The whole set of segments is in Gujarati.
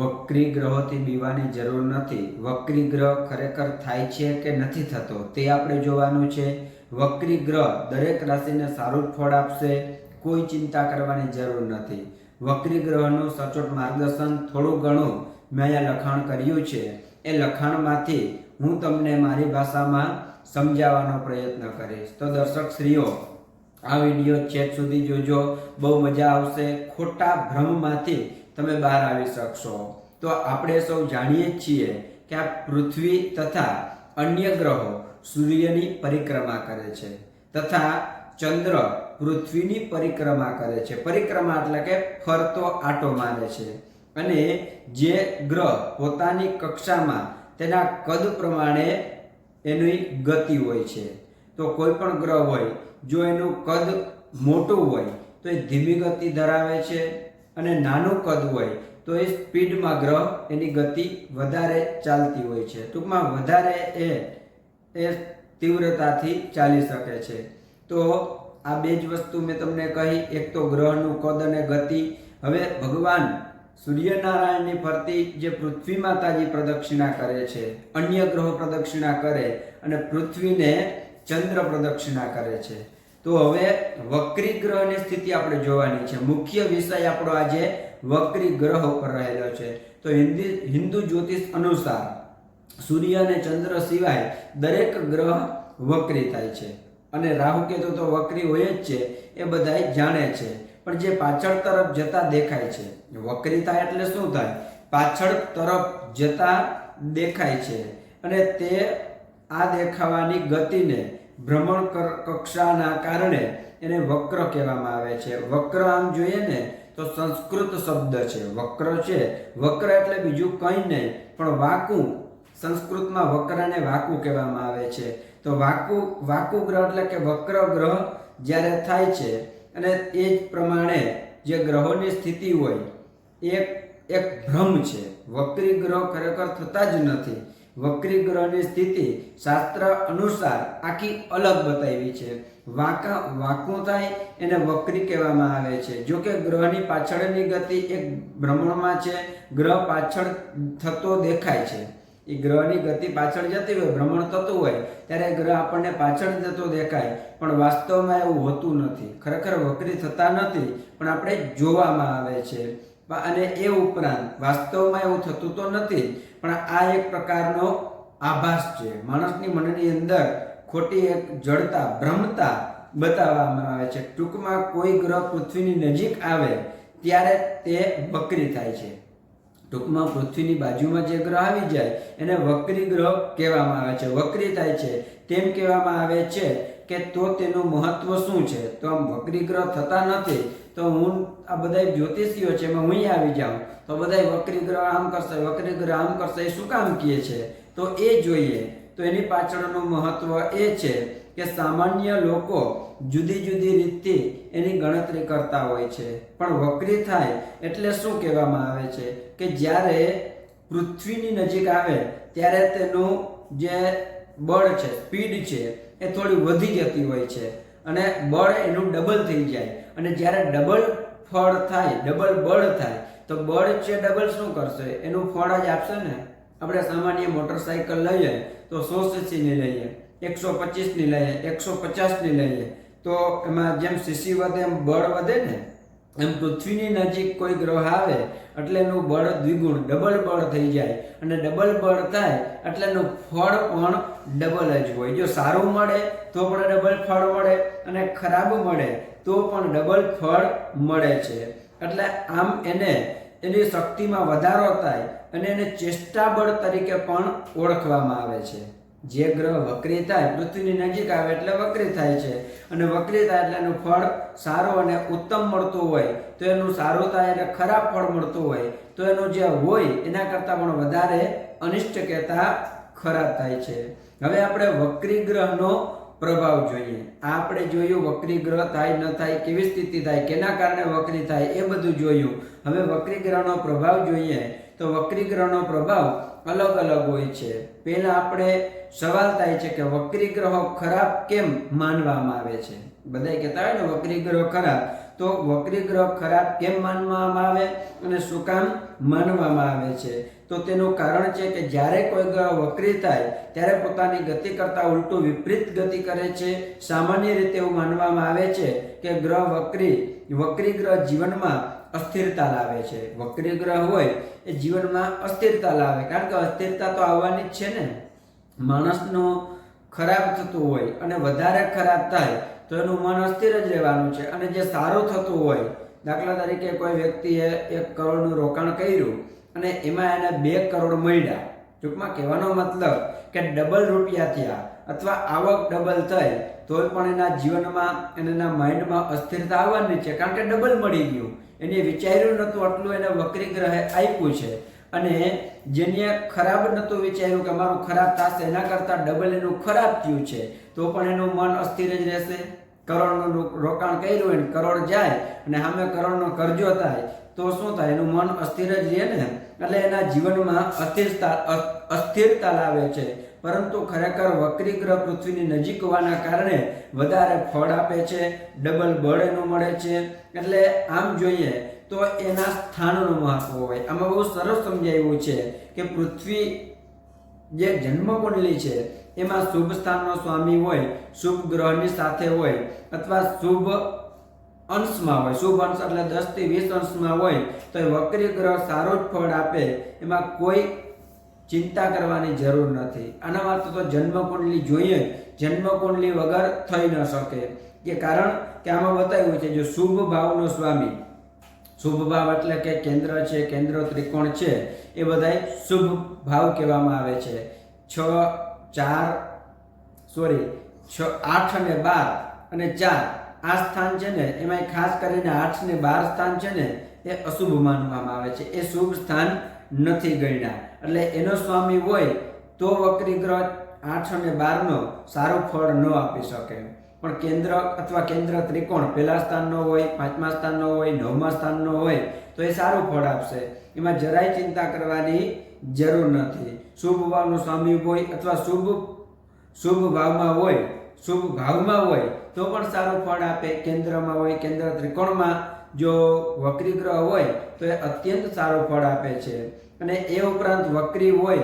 વક્રી ગ્રહોથી બીવાની જરૂર નથી. વક્રી ગ્રહ ખરેખર થાય છે કે નથી થતો તે આપણે જોવાનું છે. વક્રી ગ્રહ દરેક રાશિને સારું ફળ આપશે, કોઈ ચિંતા કરવાની જરૂર નથી. વક્રી ગ્રહનું સચોટ માર્ગદર્શન થોડું ઘણું મેં અહીંયા લખાણ કર્યું છે. એ લખાણમાંથી હું તમને મારી ભાષામાં સમજાવવાનો પ્રયત્ન કરીશ. તો દર્શક શ્રીઓ, આ વીડિયો છેક સુધી જોજો. બહુ મજા આવશે. ખોટા ભ્રમમાંથી તમે બહાર આવી શકશો. તો આપણે સૌ જાણીએ જ છીએ કે આ પૃથ્વી તથા અન્ય ગ્રહો સૂર્યની પરિક્રમા કરે છે તથા ચંદ્ર પૃથ્વીની પરિક્રમા કરે છે. પરિક્રમા એટલે કે ફરતો આટો મારે છે. અને જે ગ્રહ પોતાની કક્ષામાં તેના કદ પ્રમાણે એની ગતિ હોય છે. તો કોઈ પણ ગ્રહ હોય, જો એનું કદ મોટું હોય, તો એ ધીમી ગતિ ધરાવે છે. અને નાનું કદ હોય તો એ સ્પીડમાં ગ્રહ એની ગતિ વધારે ચાલતી હોય છે. ટૂંકમાં વધારે એ એ તીવ્રતાથી ચાલી શકે છે. તો આ બે જ વસ્તુ મેં તમને કહી, એક તો ગ્રહનું કદ અને ગતિ. હવે ભગવાન સૂર્યનારાયણની ફરતી જે પૃથ્વી માતાજી પ્રદક્ષિણા કરે છે, અન્ય ગ્રહો પ્રદક્ષિણા કરે અને પૃથ્વીને ચંદ્ર પ્રદક્ષિણા કરે છે. તો હવે વક્રી ગ્રહની સ્થિતિ આપણે જોવાની છે. મુખ્ય વિષય આપણો આજે વક્રી ગ્રહ ઉપર રહેલો છે. તો હિન્દી, હિન્દુ જ્યોતિષ અનુસાર સૂર્ય અને ચંદ્ર સિવાય દરેક ગ્રહ વક્રી થાય છે. અને રાહુ કેતુ તો વક્રી હોય જ છે, એ બધાય જાણે છે. પણ જે પાછળ તરફ જતા દેખાય છે. વક્રી થાય એટલે શું થાય? પાછળ તરફ જતા દેખાય છે. અને તે આ દેખાવાની ગતિને ભ્રમણ કક્ષાના કારણે એને વક્ર કહેવામાં આવે છે. વક્ર આમ જોઈએ ને તો સંસ્કૃત શબ્દ છે. વક્ર છે. વક્ર એટલે બીજું કંઈ નહીં, પણ વાકું. સંસ્કૃતમાં વક્રને વાકુ કહેવામાં આવે છે. તો વાકુ વાકુ ગ્રહ એટલે કે વક્ર ગ્રહ જ્યારે થાય છે અને એ જ પ્રમાણે જે ગ્રહોની સ્થિતિ હોય એ એક ભ્રમ છે. વક્રી ગ્રહ ખરેખર થતા જ નથી. વક્રી ગ્રહની સ્થિતિ શાસ્ત્ર અનુસાર આખી અલગ બતાવી છે. વાંકા વાંકું થાય એને વક્રી કહેવામાં આવે છે. જો કે ગ્રહની પાછળની ગતિ એક ભ્રમણમાં છે. ગ્રહ પાછળ થતો દેખાય છે. એ ગ્રહની ગતિ પાછળ જતી હોય, ભ્રમણ થતું હોય, ત્યારે ગ્રહ આપણને પાછળ જતો દેખાય. પણ વાસ્તવમાં એવું હોતું નથી. ખરેખર વક્રી થતા નથી, પણ આપણે જોવામાં આવે છે. અને એ ઉપરાંત વાસ્તવમાં એવું થતું તો નથી, પણ આ એક પ્રકારનો આભાસ છે. માણસની મનની અંદર ખોટી એક જડતા, ભ્રમતા બતાવવામાં આવે છે. ટૂંકમાં કોઈ ગ્રહ પૃથ્વીની નજીક આવે ત્યારે તે વક્રી થાય છે. ટૂંકમાં પૃથ્વીની બાજુમાં જે ગ્રહ આવી જાય એને વક્રી ગ્રહ કહેવામાં આવે છે. વક્રી થાય છે. તેમ કહેવામાં આવે છે? કે તો તેનું મહત્વ શું છે? તો આમ વક્રી ગ્રહ થતા નથી તો હું આ બધા જ્યોતિષીઓ છે એમાં હું આવી જાઉં. તો બધા વક્રી ગ્રહ આમ કરશે, વક્રી ગ્રહ આમ કરશે, એ શું કામ કહે છે? તો એ જોઈએ. તો એની પાછળનું મહત્વ એ છે કે સામાન્ય લોકો જુદી જુદી રીતથી એની ગણતરી કરતા હોય છે. પણ વક્રી થાય એટલે શું કહેવામાં આવે છે? કે જ્યારે પૃથ્વીની નજીક આવે, ત્યારે તેનું જે બળ છે, સ્પીડ છે, એ થોડી વધી જતી હોય છે. અને બળ એનું ડબલ થઈ જાય. અને જ્યારે ડબલ ફળ થાય ડબલ બળ થાય, તો બળ છે ડબલ શું કરશે? એનું ફળ જ આપશે ને? આપણે સામાન્ય મોટરસાયકલ લઈએ, તો સો સીસીની લઈએ, એકસો પચીસની લઈએ, એકસો પચાસની લઈએ. તો એમાં જેમ સીસી વધે એમ બળ વધે ને? એમ પૃથ્વીની નજીક કોઈ ગ્રહ આવે, એટલે એનું બળ દ્વિગુણ ડબલ બળ થઈ જાય. અને ડબલ બળ થાય, એટલે એનું ફળ પણ ડબલ જ હોય. જો સારું મળે, તો પણ ડબલ ફળ મળે. અને ખરાબ મળે, તો પણ ડબલ ફળ મળે છે. એટલે આમ એને, એની શક્તિમાં વધારો થાય, અને એને ચેષ્ટાબળ તરીકે પણ ઓળખવામાં આવે છે. જે ગ્રહ વક્રી થાય, પૃથ્વીની નજીક આવે એટલે વક્રી થાય છે. અને વક્રી થાય એટલે એનું ફળ સારું અને ઉત્તમ મળતું હોય, તો એનું સારું થાય એટલે ખરાબ ફળ મળતું હોય, તો એનું જે હોય, એના કરતાં પણ વધારે અનિષ્ટ કહેતા ખરાબ થાય છે. હવે આપણે વક્રી ગ્રહનો પ્રભાવ જોઈએ. આ આપણે જોયું વક્રી ગ્રહ થાય, ન થાય, કેવી સ્થિતિ થાય, કેના કારણે વક્રી થાય, એ બધું જોયું. હવે વક્રી ગ્રહનો પ્રભાવ જોઈએ. તો વક્રી ગ્રહનો પ્રભાવ અલગ અલગ હોય છે. પહેલા આપણે સવાલ થાય છે કે વક્રી ગ્રહો ખરાબ કેમ માનવામાં આવે છે? બધા કહેતા હોય ને, વક્રી ગ્રહ ખરાબ. તો વક્રી ગ્રહ ખરાબ કેમ માનવામાં આવે અને શું કામ માનવામાં આવે છે? તો તેનું કારણ છે કે જ્યારે કોઈ ગ્રહ વક્રી થાય, ત્યારે પોતાની ગતિ કરતાં ઉલટું વિપરીત ગતિ કરે છે. સામાન્ય રીતે એવું માનવામાં આવે છે કે ગ્રહ વક્રી વક્રી ગ્રહ જીવનમાં અસ્થિરતા લાવે છે. વક્રી ગ્રહ હોય એ જીવનમાં અસ્થિરતા લાવે. કારણ કે અસ્થિરતા તો આવવાની જ છે ને. માણસનો ખરાબ થતું હોય અને વધારે ખરાબ થાય, તો એનું મન અસ્થિર જ રહેવાનું છે. અને જે સારું થતું હોય, દાખલા તરીકે કોઈ વ્યક્તિએ એક કરોડનું રોકાણ કર્યું અને એમાં એને બે કરોડ મળ્યા. ટૂંકમાં કહેવાનો મતલબ કે ડબલ રૂપિયા થયા અથવા આવક ડબલ થઈ તોય પણ એના જીવનમાં અને એના માઇન્ડમાં અસ્થિરતા આવવાની છે. કારણ કે ડબલ મળી ગયું. એને વિચાર્યું નહોતું આટલું એને વક્રી ગ્રહે આપ્યું છે. અને જેને ખરાબ નહોતું વિચાર્યું કે મારું ખરાબ થશે, એના કરતાં ડબલ એનું ખરાબ થયું છે. તો પણ એનું મન અસ્થિર જ રહેશે. કરોડનું રોકાણ કર્યું હોય ને કરોડ જાય અને સામે કરોડનો કરજો થાય. તો શું થાય? એનું મન અસ્થિર જ રહે ને? એટલે એના જીવનમાં અસ્થિરતા અસ્થિરતા લાવે છે. પરંતુ ખરેખર વક્રી ગ્રહ પૃથ્વીની નજીક હોવાના કારણે વધારે ફળ આપે છે, ડબલ બળ એનું મળે છે. એટલે આમ જોઈએ તો એના સ્થાનનું મહત્વ હોય. આમાં બહુ સરસ સમજાવ્યું છે કે પૃથ્વી જે જન્મકુંડલી છે, એમાં શુભ સ્થાનનો સ્વામી હોય, શુભ ગ્રહની સાથે હોય, અથવા શુભ અંશમાં હોય, શુભ અંશ એટલે દસથી વીસ અંશમાં હોય, તો એ વક્રી ગ્રહ સારો જ ફળ આપે, એમાં કોઈ ચિંતા કરવાની જરૂર નથી. આના માટે તો જન્મકુંડલી જોઈએ, જન્મકુંડલી વગર થઈ ન શકે. કે કારણ કે આમાં બતાવ્યું છે જો શુભ ભાવનો સ્વામી, શુભ ભાવ એટલે કે કેન્દ્ર છે, કેન્દ્ર ત્રિકોણ છે, એ બધાય શુભ ભાવ કહેવામાં આવે છે. છ, ચાર, સોરી, છ, આઠ અને બાર અને ચાર આ સ્થાન છે ને એમાં ખાસ કરીને આઠ ને બાર સ્થાન છે ને, એ અશુભ માનવામાં આવે છે. એ શુભ સ્થાન નથી ગણ્યા. એટલે એનો સ્વામી હોય તો વક્રી ગ્રહ આઠ અને બારનો સારું ફળ ન આપી શકે. પણ કેન્દ્ર અથવા કેન્દ્ર ત્રિકોણ પહેલા સ્થાનનો હોય, પાંચમા સ્થાનનો હોય, નવમા સ્થાનનો હોય, તો એ સારું ફળ આપશે. એમાં જરાય ચિંતા કરવાની જરૂર નથી. શુભ ભાવનો સ્વામી હોય અથવા શુભ શુભ ભાવમાં હોય શુભ ભાવમાં હોય, તો પણ સારું ફળ આપે. કેન્દ્રમાં હોય, કેન્દ્ર ત્રિકોણમાં જો વક્રી ગ્રહ હોય, તો એ અત્યંત સારું ફળ આપે છે. અને એ ઉપરાંત વક્રી હોય,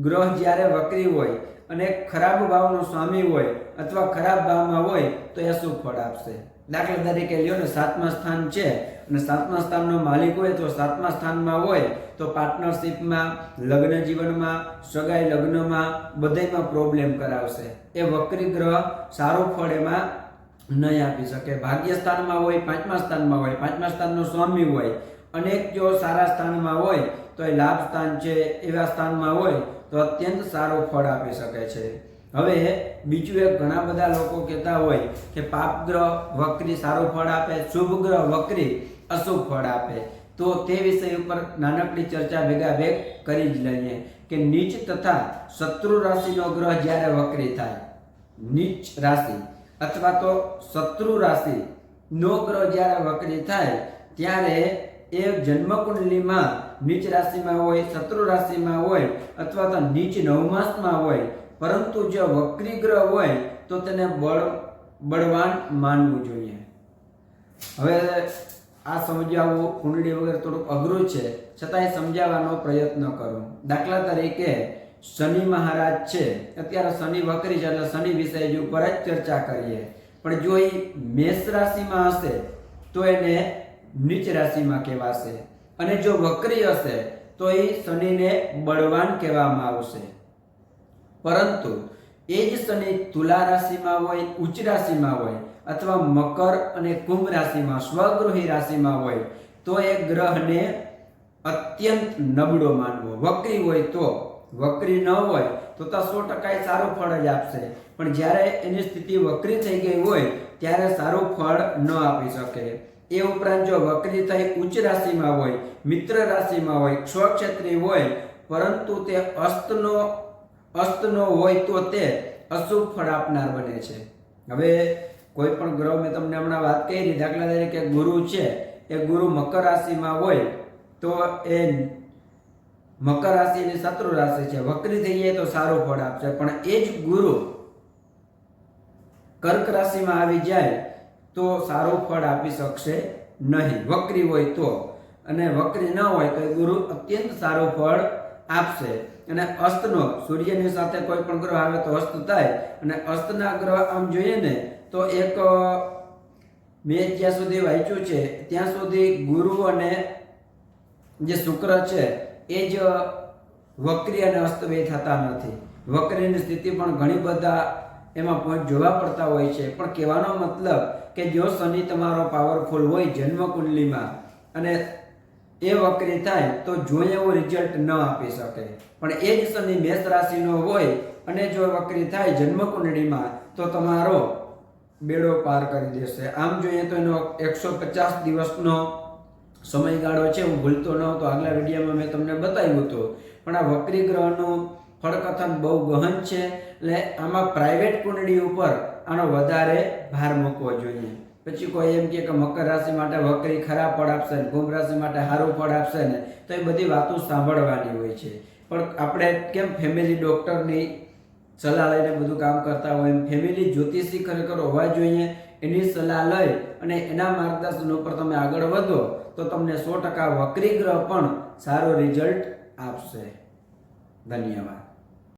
ગ્રહ જ્યારે વક્રી હોય અને ખરાબ ભાવનો સ્વામી હોય અથવા ખરાબ ભાવમાં હોય, તો એ શુભ ફળ આપશે. દાખલા તરીકે લ્યો ને સાતમા સ્થાન છે અને સાતમા સ્થાનનો માલિક હોય તો સાતમા સ્થાનમાં હોય તો પાર્ટનરશિપમાં લગ્ન જીવનમાં સગાઈ લગ્નમાં બધામાં પ્રોબ્લેમ કરાવશે. એ વક્રી ગ્રહ સારું ફળ એમાં નહીં આપી શકે. ભાગ્ય સ્થાનમાં હોય, પાંચમા સ્થાનમાં હોય, પાંચમા સ્થાનનો સ્વામી હોય અનેક જો સારા સ્થાનમાં હોય તો એ લાભ સ્થાન છે, એવા સ્થાનમાં હોય તો અત્યંત સારું ફળ આપી શકે છે. હવે બીજું એક ઘણા બધા લોકો કહેતા હોય કે પાપગ્રહ વક્રી સારું ફળ આપે, શુભ ગ્રહ વક્રી અશુભ ફળ આપે. તો તે વિષય ઉપર નાનકડી ચર્ચા ભેગા ભેગ કરી જ લઈએ કે નીચ તથા શત્રુ રાશિનો ગ્રહ જ્યારે વક્રી થાય, નીચ રાશિ અથવા તો શત્રુ રાશિ નો ગ્રહ જ્યારે વક્રી થાય, ત્યારે એ જન્મકુંડલીમાં નીચ રાશિમાં હોય, શત્રુ રાશિમાં હોય અથવા તો નીચ નવમાસમાં હોય પરંતુ જો વક્રી ગ્રહ હોય તો તેને બળ, બળવાન માનવું જોઈએ. હવે આ સમજાવવું કુંડળી વગર થોડુંક અઘરું છે. છતાંય સમજાવવાનો પ્રયત્ન કરું. દાખલા તરીકે, શનિ મહારાજ છે. અત્યારે શનિ વક્રી છે, એટલે શનિ વિષય ઉપર જ ચર્ચા કરીએ. પણ જો એ મેષ રાશિમાં હશે, તો એને નીચ રાશિમાં કહેવાશે. અને જો વક્રી હશે, તો એ શનિને બળવાન કહેવામાં આવશે. પરંતુ એ જ શનિ તુલા રાશિમાં હોય, ઉચ્ચ રાશિમાં હોય, અથવા મકર અને કુંભ રાશિમાં, સ્વગૃહી રાશિમાં હોય, તો એ ગ્રહને અત્યંત નબળો માનવો. વક્રી હોય તો, વક્રી ન હોય તો તો સો ટકા સારું ફળ જ આપશે. પણ જ્યારે એની સ્થિતિ વક્રી થઈ ગઈ હોય, ત્યારે સારું ફળ ન આપી શકે. એ ઉપરાંત જો વક્રી થઈ ઉચ્ચ રાશિમાં હોય, મિત્ર રાશિમાં હોય સ્વક્ષેત્રી હોય, પરંતુ તે અસ્તનો અસ્તનો હોય તો તે અશુભ ફળ આપનાર બને છે. હવે કોઈ પણ ગ્રહ મેં તમને હમણાં વાત કરી, દાખલા તરીકે ગુરુ છે, એ ગુરુ મકર રાશિમાં હોય તો એ મકર રાશિ અને શત્રુ રાશિ છે. વક્રી થઈ જાય તો સારું ફળ આપશે. પણ એ જ ગુરુ કર્ક રાશિમાં આવી જાય તો સારું ફળ આપી શકશે નહીં. વક્રી હોય તો. અને વક્રી ન હોય તો એ ગુરુ અત્યંત સારું ફળ આપશે. અને અસ્તનો, સૂર્યની સાથે કોઈ પણ ગ્રહ આવે તો અસ્ત થાય. અને અસ્તના ગ્રહ આમ જોઈએ ને, તો એક મેં જ્યાં સુધી વાંચ્યું છે, ત્યાં સુધી ગુરુ અને જે શુક્ર છે, એ જ વક્રી અને અસ્તવ્યય થતા નથી. વક્રીની સ્થિતિ પણ ઘણી બધા એમાં પોઈન્ટ જોવા પડતા હોય છે. પણ કહેવાનો મતલબ કે જો શનિ તમારો પાવરફુલ હોય જન્મ કુંડલીમાં અને એ વક્રી થાય તો જોઈએ એવું રિઝલ્ટ ન આપી શકે. પણ એ જ શનિ મેષ રાશિનો હોય અને જો વક્રી થાય જન્મ કુંડળીમાં તો તમારો બેડો પાર કરી દેશે. આમ જોઈએ તો એનો એકસો પચાસ દિવસનો સમયગાળો છે, હું ભૂલતો ન હતો. આગલા વિડીયોમાં મેં તમને બતાવ્યું હતું. પણ આ વક્રી ગ્રહનું ફળકથન બહુ ગહન છે, એટલે આમાં પ્રાઇવેટ કુંડળી ઉપર આનો વધારે ભાર મૂકવો જોઈએ. પછી કોઈ એમ કે મકર રાશિ માટે વકરી ખરાબ ફળ આપશે ને કુંભ રાશિ માટે સારું ફળ આપશે ને, તો એ બધી વાતો સાંભળવાની હોય છે. પણ આપણે કેમ ફેમિલી ડૉક્ટરની સલાહ લઈને બધું કામ કરતા હોય એમ? ફેમિલી જ્યોતિષી ખરેખર હોવા જોઈએ, એની સલાહ લઈ અને એના માર્ગદર્શન ઉપર તમે આગળ વધો, તો તમને સો ટકા વક્રી ગ્રહ પણ સારો રિઝલ્ટ આપશે. ધન્યવાદ.